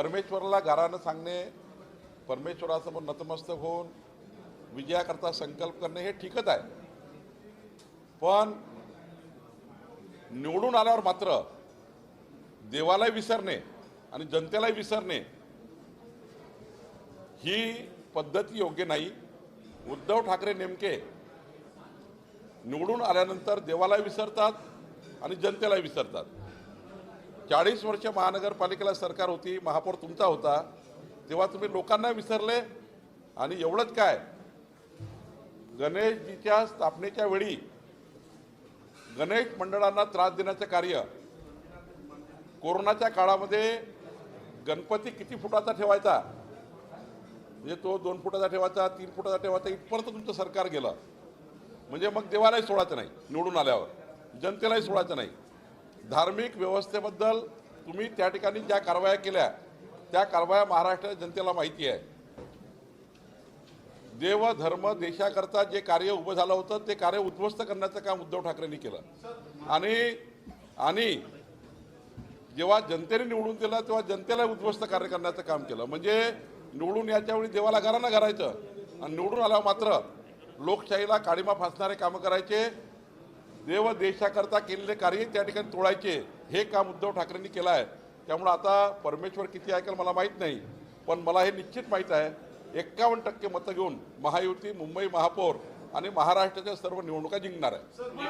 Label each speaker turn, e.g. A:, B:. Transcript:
A: परमेश्वराला गारानं सांगणे परमेश्वरासमोर नतमस्तक होऊन विजयाकरता संकल्प करणे हे ठीकच आहे. पण निवडून आल्यावर मात्र देवालाही विसरणे आणि जनतेलाही विसरणे ही पद्धती योग्य नाही. उद्धव ठाकरे नेमके निवडून आल्यानंतर देवालाही विसरतात आणि जनतेलाही विसरतात. चाळीस वर्ष महानगरपालिकेला सरकार होती महापौर तुमचा होता. तेव्हा तुम्ही लोकांना विसरले आणि एवढंच काय गणेशजीच्या स्थापनेच्या वेळी गणेश मंडळांना त्रास देण्याचं कार्य कोरोनाच्या काळामध्ये गणपती किती फुटाचा ठेवायचा? म्हणजे तो दोन फुटाचा ठेवायचा तीन फुटाचा ठेवायचा इथपर्यंत तुमचं सरकार गेलं. म्हणजे मग देवालाही सोडायचं नाही निवडून आल्यावर. जनतेलाही सोडायचं नाही. धार्मिक व्यवस्थेबद्दल तुम्ही त्या ठिकाणी ज्या कारवाया केल्या त्या कारवाया महाराष्ट्राच्या जनतेला माहिती आहे. देव धर्म देशाकरता जे कार्य उभं झालं होतं ते कार्य उद्ध्वस्त करण्याचं काम उद्धव ठाकरेंनी केलं. आणि आणि जेव्हा जनतेने निवडून दिलं तेव्हा जनतेला उद्ध्वस्त कार्य करण्याचं काम केलं. म्हणजे निवडून याच्यावेळी देवाला घरानं घरायचं. आणि निवडून आल्यावर मात्र लोकशाहीला काळीमा फासणारे कामं करायचे देव देशाकरता केलेले कार्य त्या ठिकाणी तोडायचे हे काम उद्धव ठाकरेंनी केलं आहे. त्यामुळं आता परमेश्वर किती ऐकेल मला माहीत नाही पण मला हे निश्चित माहीत आहे एक्कावन्न टक्के मतं घेऊन महायुती मुंबई महापौर आणि महाराष्ट्राच्या सर्व निवडणुका जिंकणार आहे.